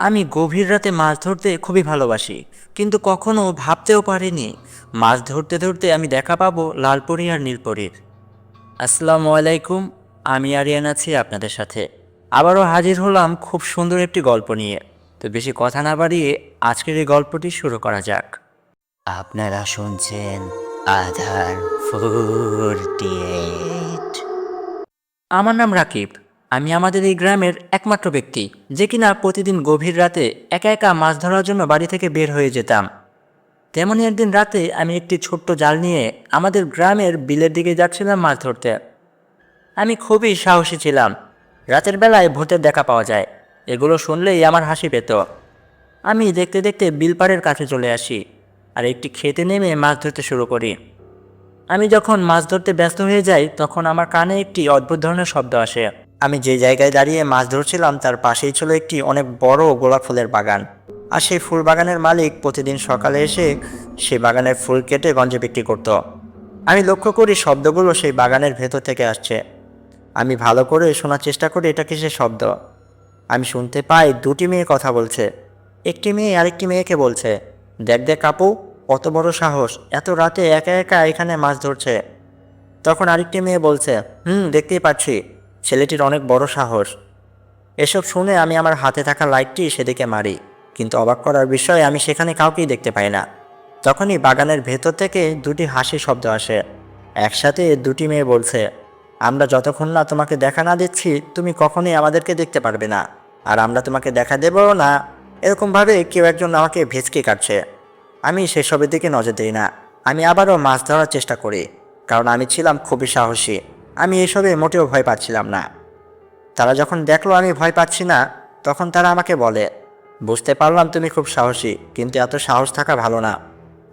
আমি গভীর রাতে মাছ ধরতে খুবই ভালোবাসি কিন্তু কখনো ভাবতেও পারিনি। মাছ ধরতে ধরতে আমি দেখা পাবো লালপরি আর নীলপরির। আসসালামু আলাইকুম আমি আরিয়ান আছি আপনাদের সাথে। আবারও হাজির হলাম খুব সুন্দর একটি গল্প নিয়ে। তো বেশি কথা না বাড়িয়ে আজকের এই গল্পটি শুরু করা যাক। আপনারা শুনছেন আধার ফোরটি আমার নাম রাকিব। আমি আমাদের এই গ্রামের একমাত্র ব্যক্তি, যে কিনা প্রতিদিন গভীর রাতে একা একা মাছ ধরার জন্য বাড়ি থেকে বের হয়ে যেতাম। তেমনই একদিন রাতে আমি একটি ছোট্ট জাল নিয়ে আমাদের গ্রামের বিলের দিকে যাচ্ছিলাম মাছ ধরতে। আমি খুবই সাহসী ছিলাম। রাতের বেলায় ভূতের দেখা পাওয়া যায়। এগুলো শুনলেই আমার হাসি পেত। আমি দেখতে দেখতে বিলপাড়ের কাছে চলে আসি আর একটি খেতে নেমে মাছ ধরতে শুরু করি। আমি যখন মাছ ধরতে ব্যস্ত হয়ে যাই, তখন আমার কানে একটি অদ্ভুত ধরনের শব্দ আসে। আমি যে জায়গায় দাঁড়িয়ে মাছ ধরছিলাম, তার পাশেই ছিল একটি অনেক বড় গোলাপ ফুলের বাগান। আর সেই ফুল বাগানের মালিক প্রতিদিন সকালে এসে সেই বাগানের ফুল কেটে গঞ্জে বিক্রি করত। আমি লক্ষ্য করি শব্দগুলো সেই বাগানের ভেতর থেকে আসছে। আমি ভালো করে শোনার চেষ্টা করি এটা কিসের শব্দ। আমি শুনতে পাই দুটি মেয়ে কথা বলছে। একটি মেয়ে আরেকটি মেয়েকে বলছে, দেখ দেখ কাপু, কত বড় সাহস, এত রাতে একা একা এখানে মাছ ধরছে। তখন আরেকটি মেয়ে বলছে, হুম, দেখতেই পাচ্ছি। ছেলেটির অনেক বড় সাহস। এসব শুনে আমি আমার হাতে থাকা লাইটটি সেদিকে মারি, কিন্তু অবাক করার বিষয়ে, আমি সেখানে কাউকেই দেখতে পাই না। তখনই বাগানের ভেতর থেকে দুটি হাসি শব্দ আসে। একসাথে দুটি মেয়ে বলছে, আমরা যতক্ষণ না তোমাকে দেখা না দিচ্ছি তুমি কখনোই আমাদেরকে দেখতে পারবে না। আর আমরা তোমাকে দেখা দেবও না। এরকমভাবে কেউ একজন আমাকে ভেচকে কাটছে। আমি সেসবের দিকে নজর দিই না। আমি আবারও মাছ ধরার চেষ্টা করি, কারণ আমি ছিলাম খুবই সাহসী। আমি এসবে মোটেও ভয় পাচ্ছিলাম না। তারা যখন দেখল আমি ভয় পাচ্ছি না, তখন তারা আমাকে বলে, বুঝতে পারলাম তুমি খুব সাহসী, কিন্তু এত সাহস থাকা ভালো না।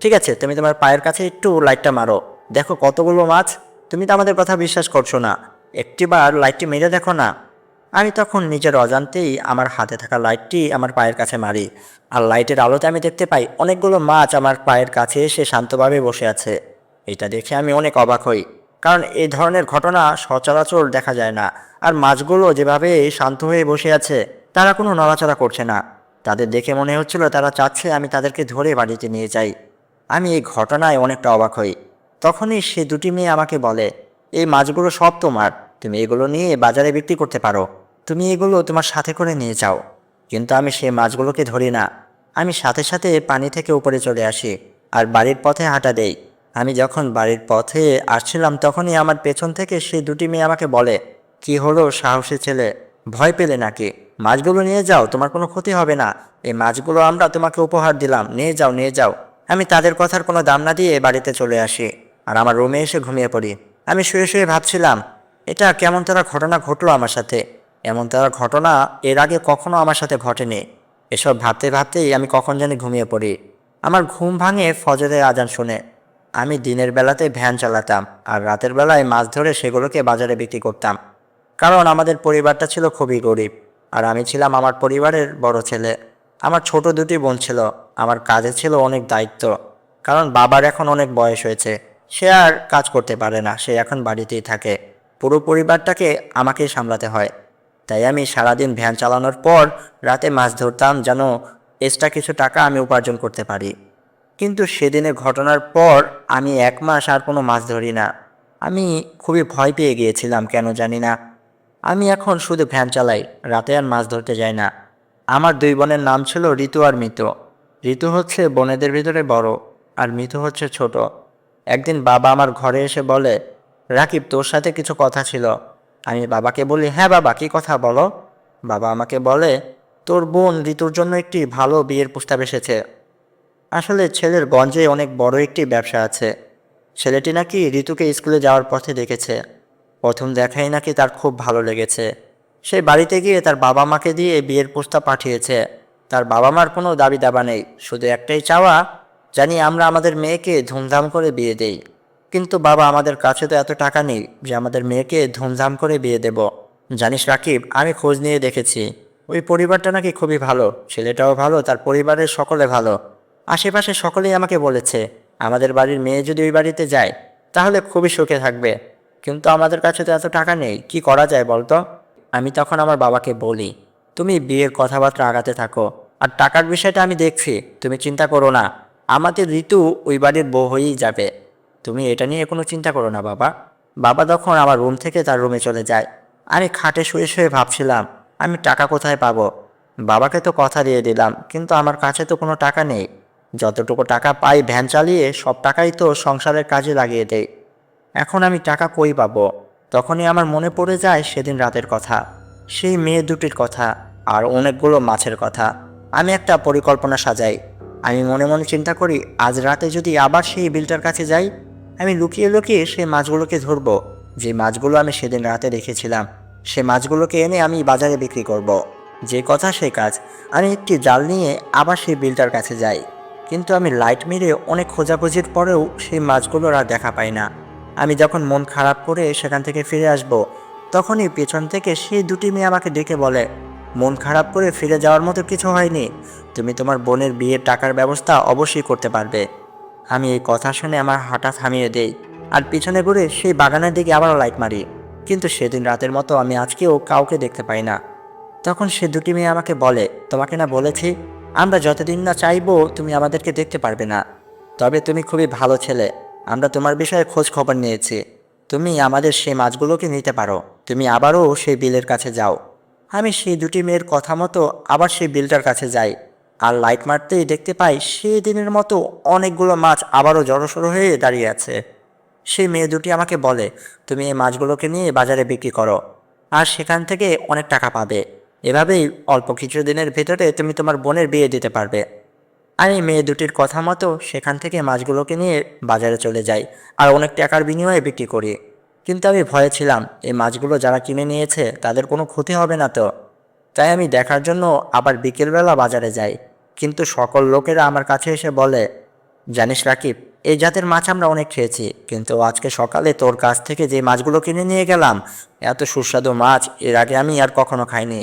ঠিক আছে, তুমি তোমার পায়ের কাছে একটু লাইটটা মারো। দেখো কতগুলো মাছ, তুমি তো আমাদের কথা বিশ্বাস করছ না। একটিবার লাইটটি মেরে দেখো না। আমি তখন নিজের অজান্তেই আমার হাতে থাকা লাইটটি আমার পায়ের কাছে মারি, আর লাইটের আলোতে আমি দেখতে পাই অনেকগুলো মাছ আমার পায়ের কাছে এসে শান্তভাবে বসে আছে। এটা দেখে আমি অনেক অবাক হই। কারণ এই ধরনের ঘটনা সচরাচর দেখা যায় না। আর মাছগুলো যেভাবে শান্ত হয়ে বসে আছে, তারা কোনো নড়াচড়া করছে না। তাদের দেখে মনে হচ্ছিল তারা চাচ্ছে আমি তাদেরকে ধরে বাড়িতে নিয়ে যাই। আমি এই ঘটনায় অনেকটা অবাক হই। তখনই সে দুটি মেয়ে আমাকে বলে, এই মাছগুলো সব তোমার। তুমি এগুলো নিয়ে বাজারে বিক্রি করতে পারো। তুমি এগুলো তোমার সাথে করে নিয়ে যাও। কিন্তু আমি সে মাছগুলোকে ধরি না। আমি সাথে সাথে পানি থেকে উপরে চলে আসি, আর বাড়ির পথে হাঁটা দেই। আমি যখন বাড়ির পথে আসছিলাম, তখনই আমার পেছন থেকে সে দুটি মেয়ে আমাকে বলে, কি হলো, সাহসী ছেলে? ভয় পেলে নাকি? মাছগুলো নিয়ে যাও, তোমার কোনো ক্ষতি হবে না। এই মাছগুলো আমরা তোমাকে উপহার দিলাম। নিয়ে যাও নিয়ে যাও। আমি তাদের কথার কোনো দাম না দিয়ে বাড়িতে চলে আসি আর আমার রুমে এসে ঘুমিয়ে পড়ি। আমি শুয়ে শুয়ে ভাবছিলাম, এটা কেমন তারা ঘটনা ঘটলো আমার সাথে? এমন তারা ঘটনা এর আগে কখনো আমার সাথে ঘটেনি। এসব ভাবতে ভাবতেই আমি কখন জানি ঘুমিয়ে পড়ি। আমার ঘুম ভাঙে ফজরের আজান শুনে। আমি দিনের বেলাতে ভ্যান চালাতাম আর রাতের বেলায় মাছ ধরে সেগুলোকে বাজারে বিক্রি করতাম। কারণ আমাদের পরিবারটা ছিল খুবই গরিব আর আমি ছিলাম আমার পরিবারের বড় ছেলে। আমার ছোট দুটি বোন ছিল, আমার কাজে ছিল অনেক দায়িত্ব। কারণ বাবার এখন অনেক বয়স হয়েছে, সে আর কাজ করতে পারে না, সে এখন বাড়িতেই থাকে। পুরো পরিবারটাকে আমাকেই সামলাতে হয়। তাই আমি সারাদিন ভ্যান চালানোর পর রাতে মাছ ধরতাম যেন এক্সট্রা কিছু টাকা আমি উপার্জন করতে পারি। কিন্তু সেদিনে ঘটনার পর আমি এক মাস আর কোনো মাছ ধরি না। আমি খুবই ভয় পেয়ে গিয়েছিলাম, কেন জানি না। আমি এখন শুধু ভ্যান চালাই, রাতে আর মাছ ধরতে যাই না। আমার দুই বোনের নাম ছিল ঋতু আর মিতু। ঋতু হচ্ছে বোনেদের ভিতরে বড় আর মৃত হচ্ছে ছোট। একদিন বাবা আমার ঘরে এসে বলে, রাকিব, তোর সাথে কিছু কথা ছিল। আমি বাবাকে বলি হ্যাঁ বাবা, কি কথা বলো? বাবা আমাকে বলে, তোর বোন ঋতুর জন্য একটি ভালো বিয়ের প্রস্তাব এসেছে। আসলে ছেলের গঞ্জে অনেক বড় একটি ব্যবসা আছে। ছেলেটি নাকি ঋতুকে স্কুলে যাওয়ার পথে দেখেছে। প্রথম দেখাই নাকি তার খুব ভালো লেগেছে। সে বাড়িতে গিয়ে তার বাবা মাকে দিয়ে বিয়ের প্রস্তাব পাঠিয়েছে। তার বাবা মার কোনো দাবি দাবা নেই, শুধু একটাই চাওয়া, জানি আমরা আমাদের মেয়েকে ধুমধাম করে বিয়ে দেই। কিন্তু বাবা, আমাদের কাছে তো এত টাকা নেই যে আমাদের মেয়েকে ধুমধাম করে বিয়ে দেব। জানিস রাকিব, আমি খোঁজ নিয়ে দেখেছি। ওই পরিবারটা নাকি খুবই ভালো, ছেলেটাও ভালো, তার পরিবারের সকলে ভালো। আশেপাশে সকলেই আমাকে বলেছে, আমাদের বাড়ির মেয়ে যদি ওই বাড়িতে যায়, তাহলে খুবই সুখে থাকবে। কিন্তু আমাদের কাছে তো এত টাকা নেই, কি করা যায় বলতো? আমি তখন আমার বাবাকে বলি, তুমি বিয়ের কথাবার্তা আগাতে থাকো, আর টাকার বিষয়টা আমি দেখছি, তুমি চিন্তা করো না। আমাদের ঋতু ওই বাড়ির বউ হয়েই যাবে। তুমি এটা নিয়ে কোনো চিন্তা করো না, বাবা। বাবা তখন আমার রুম থেকে তার রুমে চলে যায়। আমি খাটে শুয়ে শুয়ে ভাবছিলাম, আমি টাকা কোথায় পাবো? বাবাকে তো কথা দিয়ে দিলাম, কিন্তু আমার কাছে তো কোনো টাকা নেই। যতটুকু টাকা পাই ভ্যান চালিয়ে, সব টাকাই তো সংসারের কাজে লাগিয়ে দেয় এখন আমি টাকা কই পাবো? তখনই আমার মনে পড়ে যায় সেদিন রাতের কথা। সেই মেয়ে দুটির কথা আর অনেকগুলো মাছের কথা। আমি একটা পরিকল্পনা সাজাই। আমি মনে মনে চিন্তা করি, আজ রাতে যদি আবার সেই বিলটার কাছে যাই, আমি লুকিয়ে লুকিয়ে সেই মাছগুলোকে ধরবো। যে মাছগুলো আমি সেদিন রাতে রেখেছিলাম সে মাছগুলোকে এনে আমি বাজারে বিক্রি করব। যে কথা সে কাজ, আমি একটি জাল নিয়ে আবার সেই বিলটার কাছে যাই। কিন্তু আমি লাইট মেরে অনেক খোঁজাখুঁজির পরেও সেই মাছগুলোর আর দেখা পাই না। আমি যখন মন খারাপ করে সেখান থেকে ফিরে আসব, তখনই পেছন থেকে সেই দুটি মেয়ে আমাকে ডেকে বলে, মন খারাপ করে ফিরে যাওয়ার মতো কিছু হয়নি। তুমি তোমার বোনের বিয়ের টাকার ব্যবস্থা অবশ্যই করতে পারবে আমি এই কথা শুনে আমার হাঁটা থামিয়ে দেই আর পিছনে ঘুরে সেই বাগানের দিকে আবারও লাইট মারি। কিন্তু সেদিন রাতের মতো আমি আজকেও কাউকে দেখতে পাই না। তখন সে দুটি মেয়ে আমাকে বলে, তোমাকে না বলেছি আমরা যতদিন না চাইব, তুমি আমাদেরকে দেখতে পারবে না। তবে তুমি খুবই ভালো ছেলে। আমরা তোমার বিষয়ে খোঁজ খবর নিয়েছি। তুমি আমাদের সেই মাছগুলোকে নিতে পারো। তুমি আবারও সেই বিলের কাছে যাও। আমি সেই দুটি মেয়ের কথা মতো আবার সেই বিলটার কাছে যাই। আর লাইট মারতেই দেখতে পাই, সেই দিনের মতো অনেকগুলো মাছ আবারও জড়সড়ো হয়ে দাঁড়িয়ে আছে। সেই মেয়ে দুটি আমাকে বলে, তুমি এই মাছগুলোকে নিয়ে বাজারে বিক্রি করো। আর সেখান থেকে অনেক টাকা পাবে। এভাবেই অল্প কিছু দিনের ভেতরে তুমি তোমার বোনের বিয়ে দিতে পারবে। আমি মেয়ে দুটির কথা মতো সেখান থেকে মাছগুলোকে নিয়ে বাজারে চলে যাই আর অনেক টাকার বিনিময়ে বিক্রি করি। কিন্তু আমি ভয়ে ছিলাম, এই মাছগুলো যারা কিনে নিয়েছে তাদের কোনো ক্ষতি হবে না তো। তাই আমি দেখার জন্য আবার বিকেলবেলা বাজারে যাই। কিন্তু সকল লোকেরা আমার কাছে এসে বলে, জানিস রাকিব, এই জাতের মাছ আমরা অনেক খেয়েছি, কিন্তু আজকে সকালে তোর কাছ থেকে যে মাছগুলো কিনে নিয়ে গেলাম, এত সুস্বাদু মাছ এর আগে আমি আর কখনো খাইনি।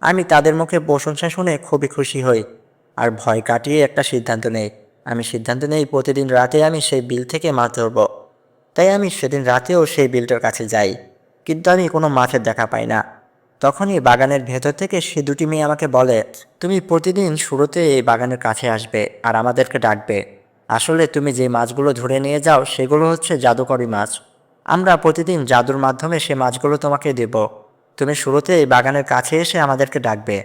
আমি তাদের মুখে প্রশংসা শুনে খুবই খুশি হই। আর ভয় কাটিয়ে একটা সিদ্ধান্ত নেই। আমি সিদ্ধান্ত নেই প্রতিদিন রাতে আমি সেই বিল থেকে মাছ ধরবো। তাই আমি সেদিন রাতেও সেই বিলটার কাছে যাই। কিন্তু আমি কোনো মাছের দেখা পাই না। তখনই বাগানের ভেতর থেকে সে দুটি মেয়ে আমাকে বলে, তুমি প্রতিদিন শুরুতে এই বাগানের কাছে আসবে আর আমাদেরকে ডাকবে। আসলে তুমি যে মাছগুলো ধরে নিয়ে যাও সেগুলো হচ্ছে জাদুকরি মাছ। আমরা প্রতিদিন জাদুর মাধ্যমে সে মাছগুলো তোমাকে দেব। তুমি শুরুতে এই বাগানের কাছে এসে আমাদেরকে ডাকবে,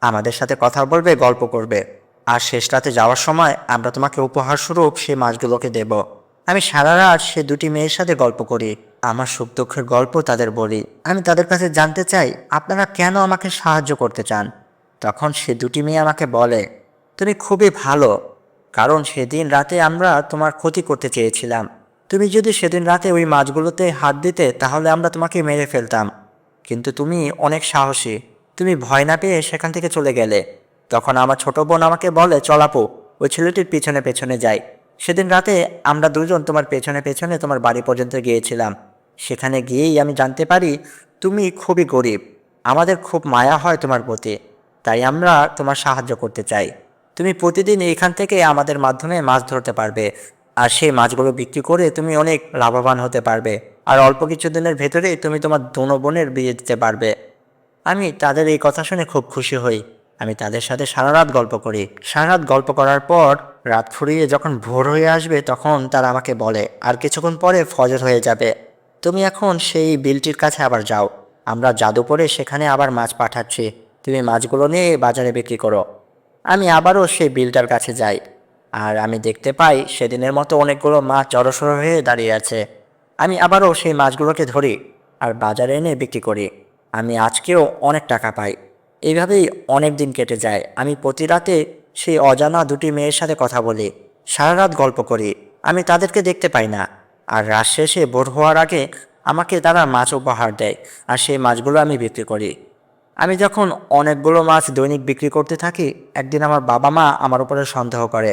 আমাদের সাথে কথা বলবে, গল্প করবে। আর শেষ রাতে যাওয়ার সময় আমরা তোমাকে উপহার স্বরূপ সেই মাছগুলোকে দেব। আমি সারা রাত সে দুটি মেয়ের সাথে গল্প করি। আমার সুখ দুঃখের গল্প তাদের বলি। আমি তাদের কাছে জানতে চাই, আপনারা কেন আমাকে সাহায্য করতে চান? তখন সে দুটি মেয়ে আমাকে বলে, তুমি খুবই ভালো। কারণ সেদিন রাতে আমরা তোমার ক্ষতি করতে চেয়েছিলাম। তুমি যদি সেদিন রাতে ওই মাছগুলোতে হাত দিতে, তাহলে আমরা তোমাকে মেরে ফেলতাম। কিন্তু তুমি অনেক সাহসী। তুমি ভয় না পেয়ে সেখান থেকে চলে গেলে। তখন আমার ছোট বোন আমাকে বলে চলাপু ওই ছেলেটির পিছনে পেছনে যাই। সেদিন রাতে আমরা দুজন তোমার পেছনে পেছনে তোমার বাড়ি পর্যন্ত গিয়েছিলাম। সেখানে গিয়েই আমি জানতে পারি, তুমি খুবই গরিব। আমাদের খুব মায়া হয় তোমার প্রতি। তাই আমরা তোমার সাহায্য করতে চাই। তুমি প্রতিদিন এখান থেকে আমাদের মাধ্যমে মাছ ধরতে পারবে। আর সেই মাছগুলো বিক্রি করে তুমি অনেক লাভবান হতে পারবে। আর অল্প কিছু দিনের ভেতরেই তুমি তোমার দোনো বোনের বিয়ে দিতে পারবে। আমি তাদের এই কথা শুনে খুব খুশি হই। আমি তাদের সাথে সারা রাত গল্প করি। সারা রাত গল্প করার পর রাত ফুরিয়ে যখন ভোর হয়ে আসবে তখন তারা আমাকে বলে, আর কিছুক্ষণ পরে ফজর হয়ে যাবে। তুমি এখন সেই বিলটির কাছে আবার যাও। আমরা জাদু করে সেখানে আবার মাছ পাঠাচ্ছি। তুমি মাছগুলো নিয়ে বাজারে বিক্রি করো। আমি আবারও সেই বিলটার কাছে যাই। আর আমি দেখতে পাই সেদিনের মতো অনেকগুলো মাছ জড়সড় হয়ে দাঁড়িয়ে আছে। আমি আবারও সেই মাছগুলোকে ধরি আর বাজারে এনে বিক্রি করি। আমি আজকেও অনেক টাকা পাই। এইভাবেই অনেক দিন কেটে যায়। আমি প্রতি রাতে সেই অজানা দুটি মেয়ের সাথে কথা বলি সারা রাত গল্প করি। আমি তাদেরকে দেখতে পাই না। আর রাত শেষে ভোর হওয়ার আগে আমাকে তারা মাছ উপহার দেয় আর সেই মাছগুলো আমি বিক্রি করি। আমি যখন অনেকগুলো মাছ দৈনিক বিক্রি করতে থাকি, একদিন আমার বাবা মা আমার উপরে সন্দেহ করে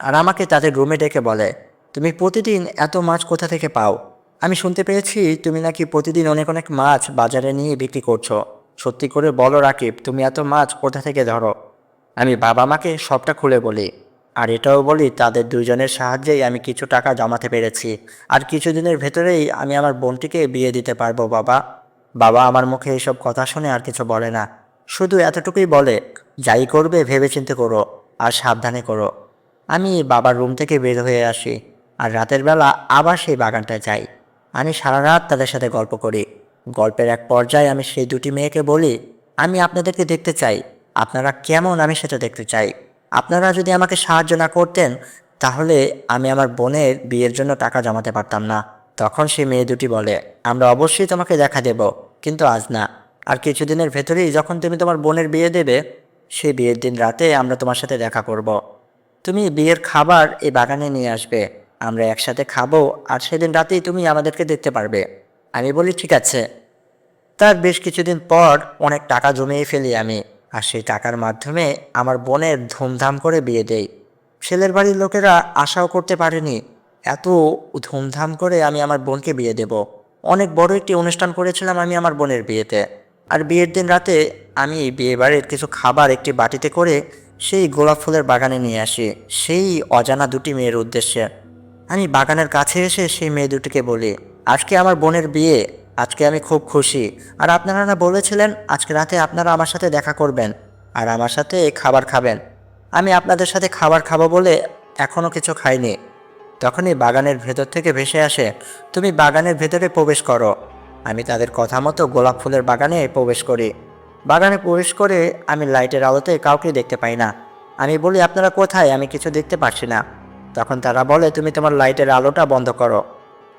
আর আমাকে তাদের রুমে ডেকে বলে, তুমি প্রতিদিন এত মাছ কোথা থেকে পাও? আমি শুনতে পেয়েছি তুমি নাকি প্রতিদিন অনেক অনেক মাছ বাজারে নিয়ে বিক্রি করছ। সত্যি করে বলো রাকিব, তুমি এত মাছ কোথা থেকে ধরো? আমি বাবা মাকে সবটা খুলে বলি। আর এটাও বলি, তাদের দুজনের সাহায্যেই আমি কিছু টাকা জমাতে পেরেছি। আর কিছুদিনের ভেতরেই আমি আমার বোনটিকে বিয়ে দিতে পারব, বাবা। বাবা আমার মুখে এইসব কথা শুনে আর কিছু বলে না। শুধু এতটুকুই বলে, যাই করবে, ভেবেচিন্তে করো আর সাবধানে করো। আমি বাবার রুম থেকে বের হয়ে আসি। আর রাতের বেলা আবার সেই বাগানটায় যাই। আমি সারা রাত তাদের সাথে গল্প করি। গল্পের এক পর্যায়ে আমি সেই দুটি মেয়েকে বলি, আমি আপনাদেরকে দেখতে চাই। আপনারা কেমন আমি সেটা দেখতে চাই। আপনারা যদি আমাকে সাহায্য না করতেন, তাহলে আমি আমার বোনের বিয়ের জন্য টাকা জমাতে পারতাম না। তখন সেই মেয়ে দুটি বলে, আমরা অবশ্যই তোমাকে দেখা দেব, কিন্তু আজ না। আর কিছুদিনের ভেতরেই যখন তুমি তোমার বোনের বিয়ে দেবে, সেই বিয়ের দিন রাতে আমরা তোমার সাথে দেখা করব। তুমি বিয়ের খাবার এই বাগানে নিয়ে আসবে। আমরা একসাথে খাব আর সেদিন রাতেই তুমি আমাদেরকে দেখতে পারবে। আমি বলি, ঠিক আছে। তার বেশ কিছুদিন পর অনেক টাকা জমিয়ে ফেলি আমি, আর সেই টাকার মাধ্যমে আমার বোনের ধুমধাম করে বিয়ে দেই। ছেলের বাড়ির লোকেরা আশাও করতে পারেনি, এত ধুমধাম করে আমি আমার বোনকে বিয়ে দেব। অনেক বড় একটি অনুষ্ঠান করেছিলাম আমি আমার বোনের বিয়েতে, আর বিয়ের দিন রাতে আমি বিয়ে বাড়ির কিছু খাবার একটি বাটিতে করে সেই গোলাপ ফুলের বাগানে নিয়ে আসি, সেই অজানা দুটি মেয়ের উদ্দেশ্যে। আমি বাগানের কাছে এসে সেই মেয়ে দুটিকে বলি, আজকে আমার বোনের বিয়ে, আজকে আমি খুব খুশি। আর আপনারা না বলেছিলেন, আজকে রাতে আপনারা আমার সাথে দেখা করবেন আর আমার সাথে খাবার খাবেন। আমি আপনাদের সাথে খাবার খাব বলে এখনও কিছু খাইনি। তখনই বাগানের ভেতর থেকে ভেসে আসে, তুমি বাগানের ভেতরে প্রবেশ করো। আমি তাদের কথা মতো গোলাপ ফুলের বাগানে প্রবেশ করি। বাগানে প্রবেশ করে আমি লাইটের আলোতে কাউকে দেখতে পাই না। আমি বলি, আপনারা কোথায়? আমি কিছু দেখতে পাচ্ছি না। তখন তারা বলে, তুমি তোমার লাইটের আলোটা বন্ধ করো।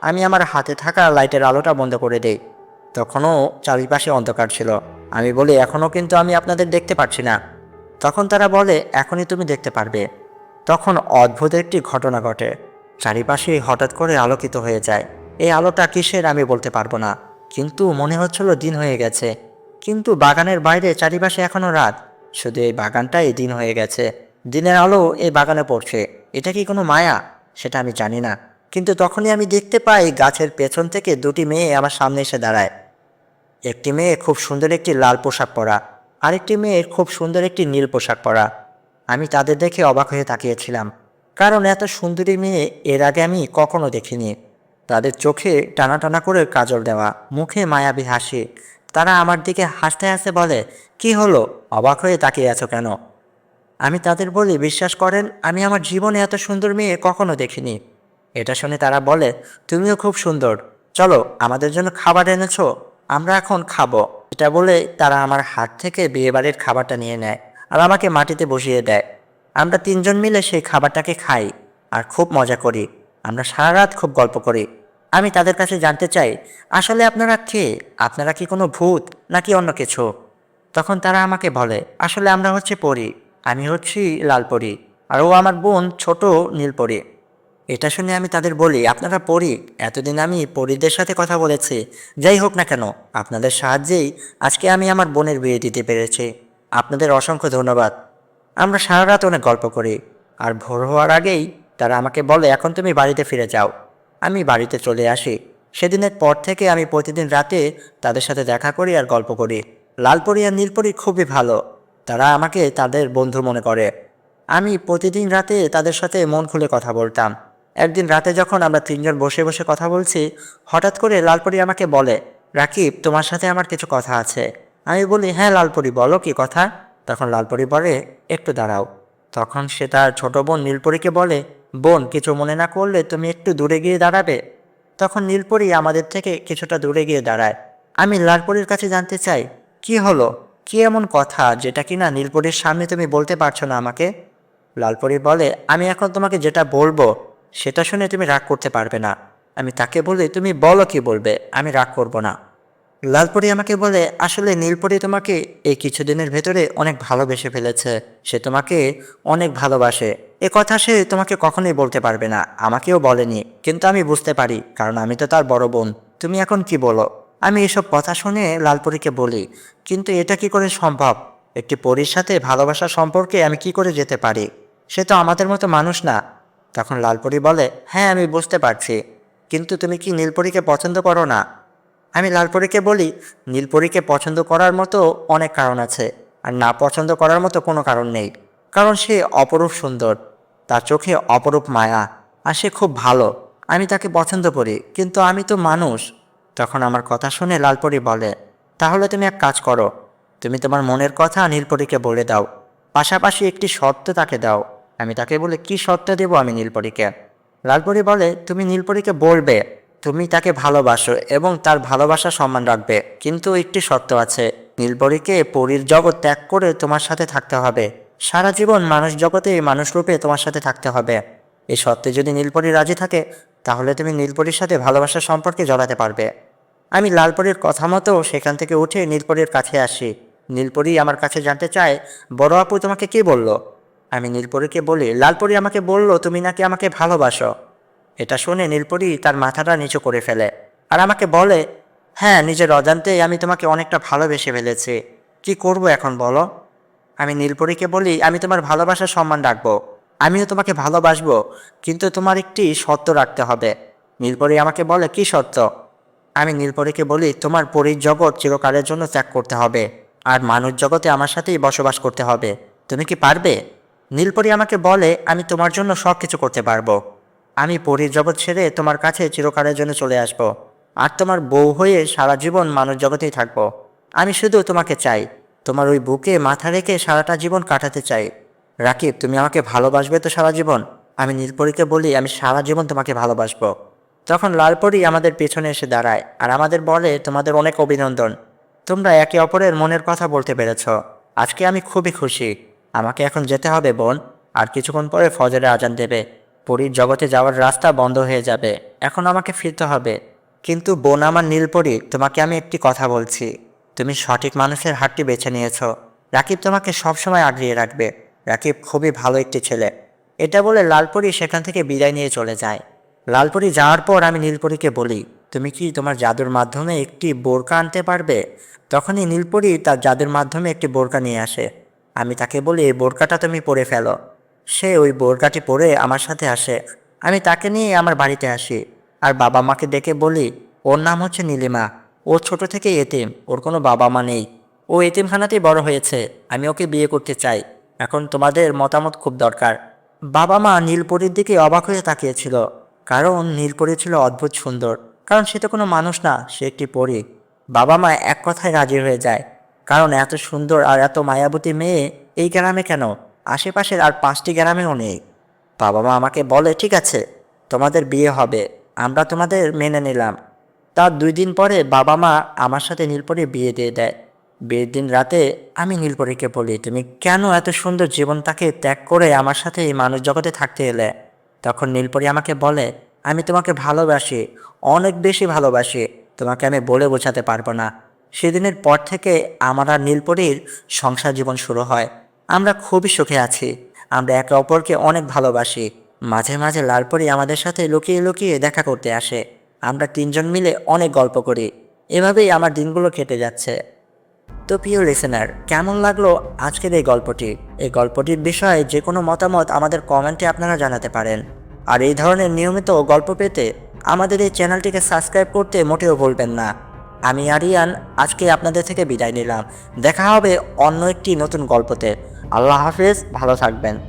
আমি আমার হাতে থাকা লাইটের আলোটা বন্ধ করে দেই। তখনও চারিপাশে অন্ধকার ছিল। আমি বলি, এখনও কিন্তু আমি আপনাদের দেখতে পাচ্ছি না। তখন তারা বলে, এখনই তুমি দেখতে পারবে। তখন অদ্ভুত একটি ঘটনা ঘটে। চারিপাশে হঠাৎ করে আলোকিত হয়ে যায়। এই আলোটা কিসের আমি বলতে পারব না। কিন্তু মনে হচ্ছিল দিন হয়ে গেছে। কিন্তু বাগানের বাইরে চারিপাশে এখনও রাত। শুধু এই বাগানটাই দিন হয়ে গেছে। দিনের আলো এই বাগানে পড়ছে। এটা কি কোনো মায়া? সেটা আমি জানি না। কিন্তু তখনই আমি দেখতে পাই গাছের পেছন থেকে দুটি মেয়ে আমার সামনে এসে দাঁড়ায়। একটি মেয়ে খুব সুন্দর একটি লাল পোশাক পরা, আরেকটি মেয়ের খুব সুন্দর একটি নীল পোশাক পরা। আমি তাদের দেখে অবাক হয়ে তাকিয়েছিলাম, কারণ এত সুন্দরী মেয়ে এর আগে আমি কখনো দেখিনি। তাদের চোখে টানা টানা করে কাজল দেওয়া, মুখে মায়াবী হাসি। তারা আমার দিকে হাসতে হাসতে বলে, কি হলো? অবাক হয়ে তাকিয়ে আছো কেন? আমি তাদের বলি, বিশ্বাস করেন, আমি আমার জীবনে এত সুন্দর মেয়ে কখনো দেখিনি। এটা শুনে তারা বলে, তুমিও খুব সুন্দর। চলো, আমাদের জন্য খাবার এনেছো, আমরা এখন খাব। এটা বলে তারা আমার হাত থেকে বিয়েবাড়ির খাবারটা নিয়ে নেয় আর আমাকে মাটিতে বসিয়ে দেয়। আমরা তিনজন মিলে সেই খাবারটাকে খাই আর খুব মজা করি। আমরা সারা রাত খুব গল্প করি। আমি তাদের কাছে জানতে চাই, আসলে আপনারা কে? আপনারা কি কোনো ভূত নাকি অন্য কিছু? তখন তারা আমাকে বলে, আসলে আমরা হচ্ছে পরি। আমি হচ্ছি লালপরি আর ও আমার বোন ছোট নীলপরি। এটা শুনে আমি তাদের বলি, আপনারা পড়ি এতদিন আমি পরিদের সাথে কথা বলেছি। যাই হোক না কেন, আপনাদের সাহায্যেই আজকে আমি আমার বোনের বিয়ে দিতে পেরেছি। আপনাদের অসংখ্য ধন্যবাদ। আমরা সারা রাত অনেক গল্প করি, আর ভোর হওয়ার আগেই তারা আমাকে বলে, এখন তুমি বাড়িতে ফিরে যাও। আমি বাড়িতে চলে আসি। সেদিনের পর থেকে আমি প্রতিদিন রাতে তাদের সাথে দেখা করি আর গল্প করি। লালপরি আর নীলপরি খুবই ভালো। তারা আমাকে তাদের বন্ধু মনে করে। আমি প্রতিদিন রাতে তাদের সাথে মন খুলে কথা বলতাম। একদিন রাতে যখন আমরা তিনজন বসে বসে কথা বলছি, হঠাৎ করে লালপরি আমাকে বলে, রাকিব, তোমার সাথে আমার কিছু কথা আছে। আমি বলি হ্যাঁ লালপরি, বলো, কি কথা? তখন লালপরি বলে, একটু দাঁড়াও। তখন সে তার ছোট বোন নীলপরীকে বলে, বোন, কিছু মনে না করলে তুমি একটু দূরে গিয়ে দাঁড়াবে। তখন নীলপরি আমাদের থেকে কিছুটা দূরে গিয়ে দাঁড়ায়। আমি লালপরির কাছে জানতে চাই, কি হলো? কি এমন কথা যেটা কি না নীলপরির সামনে তুমি বলতে পারছ না আমাকে? লালপরি বলে, আমি এখন তোমাকে যেটা বলব, সেটা শুনে তুমি রাগ করতে পারবে না। আমি তাকে বলি, তুমি বলো কি বলবে? আমি রাগ করব না। লালপরি আমাকে বলে, আসলে নীলপরি তোমাকে এই কিছুদিনের ভেতরে অনেক ভালোবেসে ফেলেছে। সে তোমাকে অনেক ভালোবাসে। এ কথা সে তোমাকে কখনোই বলতে পারবে না। আমাকেও বলেনি। কিন্তু আমি বুঝতে পারি, কারণ আমি তো তার বড় বোন। তুমি এখন কি বলো? আমি এসব কথা শুনে লালপরীকে বলি, কিন্তু এটা কি করে সম্ভব? একটি পরীর সাথে ভালোবাসা সম্পর্কে আমি কি করে যেতে পারি? সে তো আমাদের মতো মানুষ না। তখন লালপরি বলে হ্যাঁ আমি বুঝতে পারছি, কিন্তু তুমি কি নীলপরীকে পছন্দ করো না? আমি লালপরীকে বলি, নীলপরীকে পছন্দ করার মতো অনেক কারণ আছে, আর না পছন্দ করার মতো কোনো কারণ নেই। কারণ সে অপরূপ সুন্দর, তার চোখে অপরূপ মায়া, আর সে খুব ভালো। আমি তাকে পছন্দ করি, কিন্তু আমি তো মানুষ। তখন আমার কথা শুনে লালপরি বলে, তাহলে তুমি এক কাজ করো, তুমি তোমার মনের কথা নীলপরীকে বলে দাও। পাশাপাশি একটি শর্ত তাকে দাও। আমি তাকে বলে, কি শর্ত দেবো আমি নীলপরীকে? লালপরি বলে, তুমি নীলপরীকে বলবে, তুমি তাকে ভালোবাসো এবং তার ভালোবাসা সম্মান রাখবে। কিন্তু একটি শর্ত আছে, নীলপরীকে পরীর জগৎ ত্যাগ করে তোমার সাথে থাকতে হবে। সারা জীবন মানুষ জগতে মানুষ রূপে তোমার সাথে থাকতে হবে। এই শর্তে যদি নীলপরি রাজি থাকে, তাহলে তুমি নীলপরির সাথে ভালোবাসার সম্পর্কে জড়াতে পারবে। আমি লালপরির কথা মতো সেখান থেকে উঠে নীলপরির কাছে আসি। নীলপরি আমার কাছে জানতে চায়, বড় আপু, তোমাকে কি বলল? আমি নীলপরিকে বলি, লালপরি আমাকে বলল, তুমি নাকি আমাকে ভালোবাসো? এটা শুনে নীলপরি তার মাথাটা নিচু করে ফেলে আর আমাকে বলে হ্যাঁ নিজের অজান্তেই আমি তোমাকে অনেকটা ভালোবেসে ফেলেছি। কি করব এখন বলো? আমি নীলপরীকে বলি, আমি তোমার ভালোবাসার সম্মান রাখব। আমিও তোমাকে ভালোবাসবো, কিন্তু তোমার একটি শর্ত রাখতে হবে। নীলপরি আমাকে বলে, কি শর্ত? আমি নীলপরীকে বলি, তোমার পরীর জগৎ চিরকালের জন্য ত্যাগ করতে হবে, আর মানুষ জগতে আমার সাথেই বসবাস করতে হবে। তুমি কি পারবে? নীলপরী আমাকে বলে, আমি তোমার জন্য সব কিছু করতে পারব। আমি পরীর জগৎ ছেড়ে তোমার কাছে চিরকালের জন্য চলে আসব, আর তোমার বউ হয়ে সারা জীবন মানুষ জগতেই থাকব। আমি শুধু তোমাকে চাই, তোমার ওই বুকে মাথা রেখে সারাটা জীবন কাটাতে চাই। রাকিব, তুমি আমাকে ভালোবাসবে তো সারা জীবন? আমি নীলপরীকে বলি, আমি সারা জীবন তোমাকে ভালোবাসবো। তখন লালপরি আমাদের পেছনে এসে দাঁড়ায় আর আমাদের বলে, তোমাদের অনেক অভিনন্দন। তোমরা একে অপরের মনের কথা বলতে পেরেছ। আজকে আমি খুবই খুশি। আমাকে এখন যেতে হবে, বোন। আর কিছুক্ষণ পরে ফজরে আজান দেবে। পরীর জগতে যাওয়ার রাস্তা বন্ধ হয়ে যাবে। এখন আমাকে ফিরতে হবে। কিন্তু বোন আমার নীলপরি, তোমাকে আমি একটি কথা বলছি। তুমি সঠিক মানুষের হাতটি বেছে নিয়েছ। রাকিব তোমাকে সবসময় আগলিয়ে রাখবে। রাকিব খুবই ভালো একটি ছেলে। এটা বলে লালপরি সেখান থেকে বিদায় নিয়ে চলে যায়। লালপরি যাওয়ার পর আমি নীলপরীকে বলি, তুমি কি তোমার জাদুর মাধ্যমে একটি বোরকা আনতে পারবে? তখনই নীলপরি তার জাদুর মাধ্যমে একটি বোরকা নিয়ে আসে। আমি তাকে বলি, এই বোরকাটা তুমি পরে ফেলো। সে ওই বোরকাটি পরে আমার সাথে আসে। আমি তাকে নিয়ে আমার বাড়িতে আসি। আর বাবা মাকে ডেকে বলি, ওর নাম হচ্ছে নীলিমা। ও ছোট থেকে এতিম। ওর কোনো বাবা মা নেই। ও এতিমখানাতেই বড় হয়েছে। আমি ওকে বিয়ে করতে চাই। এখন তোমাদের মতামত খুব দরকার। বাবা মা নীলপরির দিকে অবাক হয়ে তাকিয়েছিল। কারণ নীলপরি ছিল অদ্ভুত সুন্দর। কারণ সে তো কোনো মানুষ না, সে একটি পরী। বাবা মা এক কথায় রাজি হয়ে যায়। কারণ এত সুন্দর আর এত মায়াবতী মেয়ে এই গ্রামে কেন? আশেপাশের আর পাঁচটি গ্রামেও নেই। বাবা মা আমাকে বলে, ঠিক আছে, তোমাদের বিয়ে হবে। আমরা তোমাদের মেনে নিলাম। তার দুই দিন পরে বাবা মা আমার সাথে নীলপরি বিয়ে দিয়ে দেয়। বিয়ের দিন রাতে আমি নীলপরীকে বলি, তুমি কেন এত সুন্দর জীবনটাকে ত্যাগ করে আমার সাথে এই মানুষ জগতে থাকতে এলে? তখন নীলপরি আমাকে বলে, আমি তোমাকে ভালোবাসি, অনেক বেশি ভালোবাসি, তোমাকে আমি বলে বোঝাতে পারব না। সেদিনের পর থেকে আমার আর নীলপরির সংসার জীবন শুরু হয়। আমরা খুবই সুখে আছি। আমরা একে অপরকে অনেক ভালোবাসি। মাঝে মাঝে লালপরি আমাদের সাথে লুকিয়ে লুকিয়ে দেখা করতে আসে। আমরা তিনজন মিলে অনেক গল্প করি। এভাবেই আমার দিনগুলো কেটে যাচ্ছে। তো প্রিয় লিসেনার কেমন লাগল আজকের এই গল্পটি? এই গল্পটির বিষয়ে যে কোনো মতামত আমাদের কমেন্টে আপনারা জানাতে পারেন। আর এই ধরনের নিয়মিত গল্প পেতে আমাদের এই চ্যানেলটিকে সাবস্ক্রাইব করতে মোটেও ভুলবেন না। আমি আরিয়ান, আজকে আপনাদের থেকে বিদায় নিলাম। দেখা হবে অন্য একটি নতুন গল্পতে। আল্লাহ হাফিজ, ভালো থাকবেন।